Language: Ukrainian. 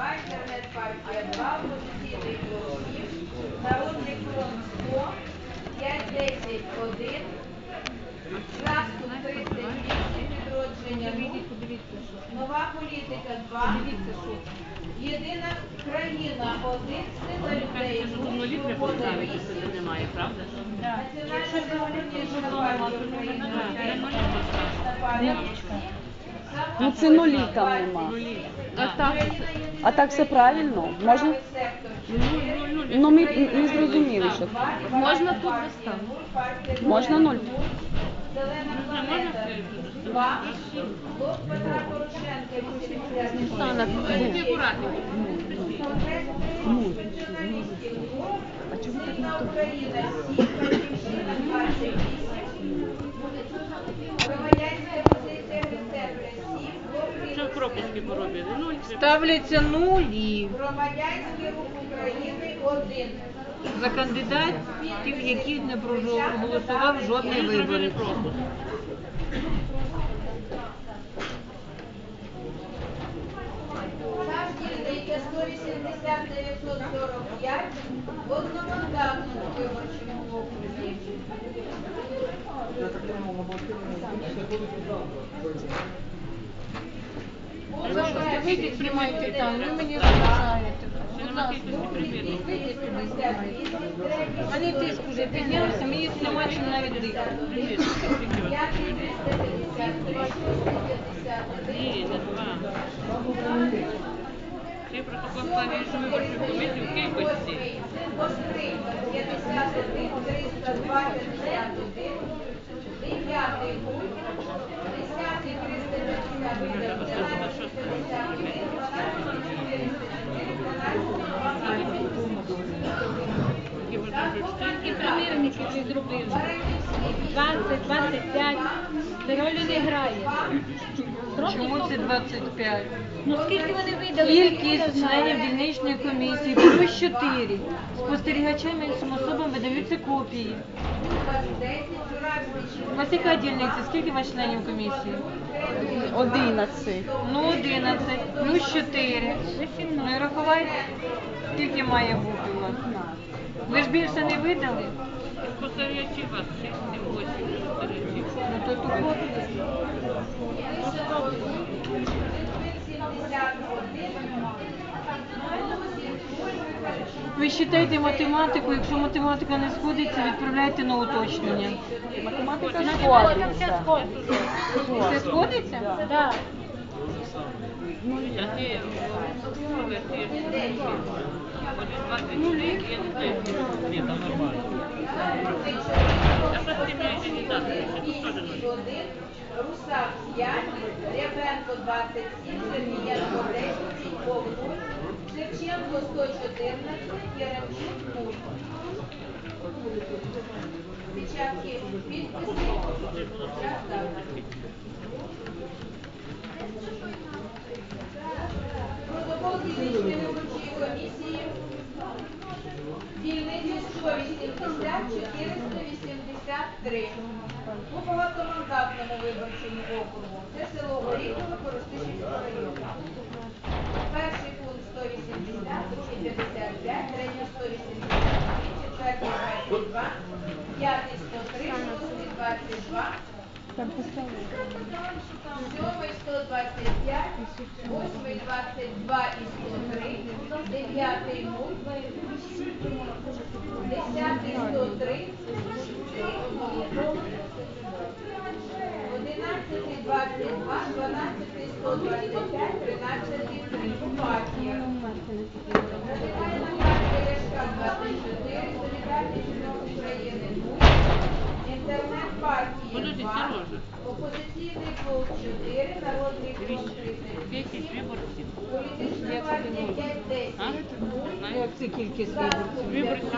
Інтернет-партія 2, опозиційний блок 7, Народний фронт 100, 5, 10, 1, Наступ 38, відродження 0, Нова політика 2, Єдина країна 1, сила людей свобода 8, немає, правда? Національна демократична партія України 5, Комуністична партія 7, Ну, А так, А так все правильно? Можна? Ну, ми не зрозуміли, що можна тут виставити. можна нуль. Зелена планета 2, Блок Петра Порошенка 80, Оксана, будь акуратненько. Ставляться нулі Громадянський рух України 1. за кандидатів, які не проголосував жодний вибори. пропуск. Наш дільниця 180 945 в одномандатному виборчому окрузі. Вийдіть, приймайте там, ви мені заважаєте. Будь ласка, вийдіть туди, знімайте. Мені тиск уже піднявся, мені нема чим навіть дихати. П'ятий 353, шостий 51. Ні, не два. Цей протокол складаєш виборчу комісію в 51, 321. Дев'ятий пункт. Десятий 351, 11, 51, 12, 404, 12, Які ви там І примірники чи зробили. 20, 25. Це ролі не грає. Чому це 25? Ну скільки вони видали? Кількість членів дільничної комісії плюс 4. Спостерігачам і іншим особам видаються копії. 10, У вас яка дільниця? Скільки у вас членів комісії? Одинадцять. Ну, 11, плюс 4. Ну і рахувайте, скільки має бути у вас. Ви ж більше не видали? Спостерігачі вас 6, 8 спостерігачів. Ну то ту копію. Ви вважайте математику, якщо математика не сходиться, відправляйте на уточнення. Математика сходиться. Це сходиться? Так. А ті, ну, ті, Вони 24, я не знаю. Ні, там нормально. Русак 5, Рябенко 27, Сергієнко 10, Ціпков 0, Шевченко 114, Яремчук 0. Печатки підписи. Час ставлю. Протокол дільничної виборчої комісії. Дільниці 180, 483. У багатомандатному виборчому округу. Це село Горіхове, Коростишівського району. Перший пункт 180, другий 55, третій 182, четвертий 22, п'ятий 103, шостий 22, сьомий 125, восьмий 22 і 103, дев'ятий 0, десятий 103, одинадцятий 22, дванадцятий 125, тринадцятий 3. Партія. Радикальна 4, народний фронт Якісь 38, виборці. політична партія 5-10, А? 0, Знаю. Як це кількість виборців? Виборці